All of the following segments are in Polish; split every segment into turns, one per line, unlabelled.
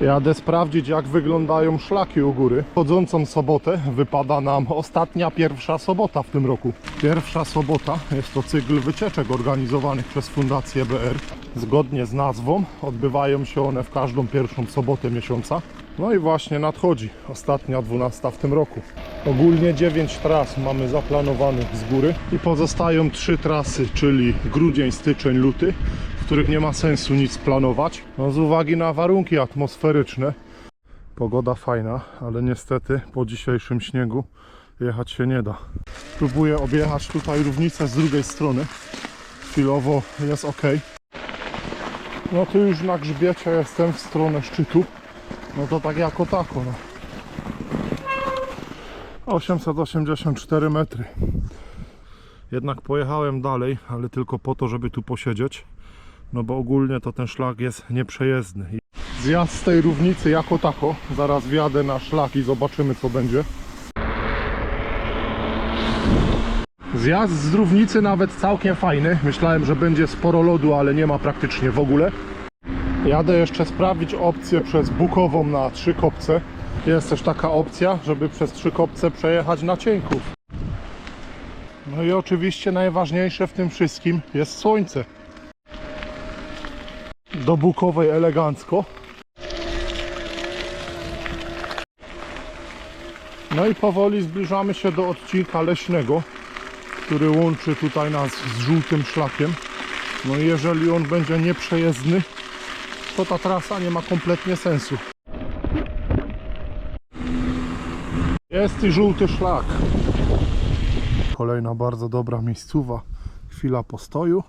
Jadę sprawdzić jak wyglądają szlaki u góry. Chodzącą sobotę wypada nam ostatnia pierwsza sobota w tym roku. Pierwsza sobota jest to cykl wycieczek organizowanych przez Fundację BR. Zgodnie z nazwą odbywają się one w każdą pierwszą sobotę miesiąca. No i właśnie nadchodzi ostatnia 12 w tym roku. Ogólnie 9 tras mamy zaplanowanych z góry i pozostają 3 trasy, czyli grudzień, styczeń, luty, w których nie ma sensu nic planować. No, z uwagi na warunki atmosferyczne. Pogoda fajna, ale niestety po dzisiejszym śniegu jechać się nie da. Próbuję objechać tutaj równicę z drugiej strony. Chwilowo jest ok. No tu już na grzbiecie jestem w stronę szczytu. No to tak jako tako. No. 884 metry. Jednak pojechałem dalej, ale tylko po to, żeby tu posiedzieć. No bo ogólnie to ten szlak jest nieprzejezdny. Zjazd z tej równicy jako tako. Zaraz wjadę na szlak i zobaczymy co będzie. Zjazd z równicy nawet całkiem fajny. Myślałem, że będzie sporo lodu, ale nie ma praktycznie w ogóle. Jadę jeszcze sprawdzić opcję przez Bukową na trzy kopce. Jest też taka opcja, żeby przez trzy kopce przejechać na cienków. No i oczywiście najważniejsze w tym wszystkim jest słońce. Do Bukowej elegancko. No i powoli zbliżamy się do odcinka leśnego, który łączy tutaj nas z żółtym szlakiem. No i jeżeli on będzie nieprzejezdny, to ta trasa nie ma kompletnie sensu. Jest i żółty szlak. Kolejna bardzo dobra miejscowa. Chwila postoju.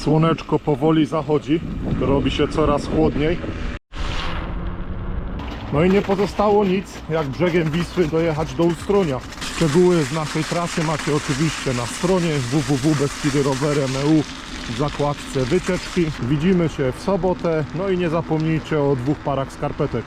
Słoneczko powoli zachodzi. Robi się coraz chłodniej. No i nie pozostało nic, jak brzegiem Wisły dojechać do Ustronia. Szczegóły z naszej trasy macie oczywiście na stronie www.beskidyrowerem.eu w zakładce wycieczki. Widzimy się w sobotę, no i nie zapomnijcie o dwóch parach skarpetek.